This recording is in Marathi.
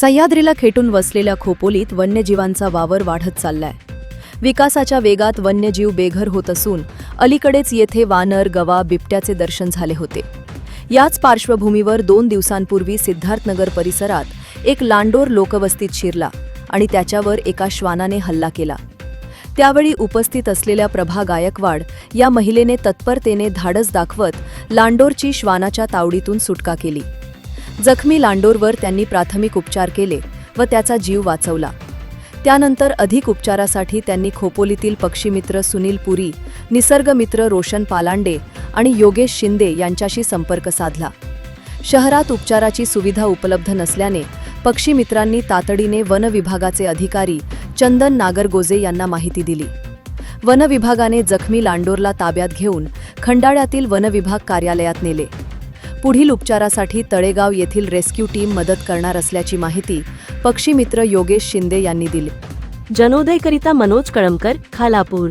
सह्याद्रीला खेटून वसलेल्या खोपोलीत वन्यजीवांचा वावर वाढत चाललाय. विकासाच्या वेगात वन्यजीव बेघर होत असून अलीकडेच येथे वानर गवा बिबट्याचे दर्शन झाले होते. याच पार्श्वभूमीवर दोन दिवसांपूर्वी सिद्धार्थनगर परिसरात एक लांडोर लोकवस्तीत शिरला आणि त्याच्यावर एका श्वानाने हल्ला केला. त्यावेळी उपस्थित असलेल्या प्रभा गायकवाड या महिलेने तत्परतेने धाडस दाखवत लांडोरची श्वानाच्या तावडीतून सुटका केली. जखमी लांडोरवर त्यांनी प्राथमिक उपचार केले व त्याचा जीव वाचवला. त्यानंतर अधिक उपचारासाठी त्यांनी खोपोलीतील पक्षीमित्र सुनील पुरी निसर्गमित्र रोशन पालांडे आणि योगेश शिंदे यांच्याशी संपर्क साधला. शहरात उपचाराची सुविधा उपलब्ध नसल्याने पक्षीमित्रांनी तातडीने वन विभागाचे अधिकारी चंदन नागरगोजे यांना माहिती दिली. वन विभागाने जखमी लांडोरला ताब्यात घेऊन खंडाळ्यातील वनविभाग कार्यालयात नेले. पुढील उपचारासाठी तळेगाव येथील रेस्क्यू टीम मदत करणार असल्याची माहिती पक्षीमित्र योगेश शिंदे यांनी दिली. जनोदयकरिता मनोज कळमकर खालापूर.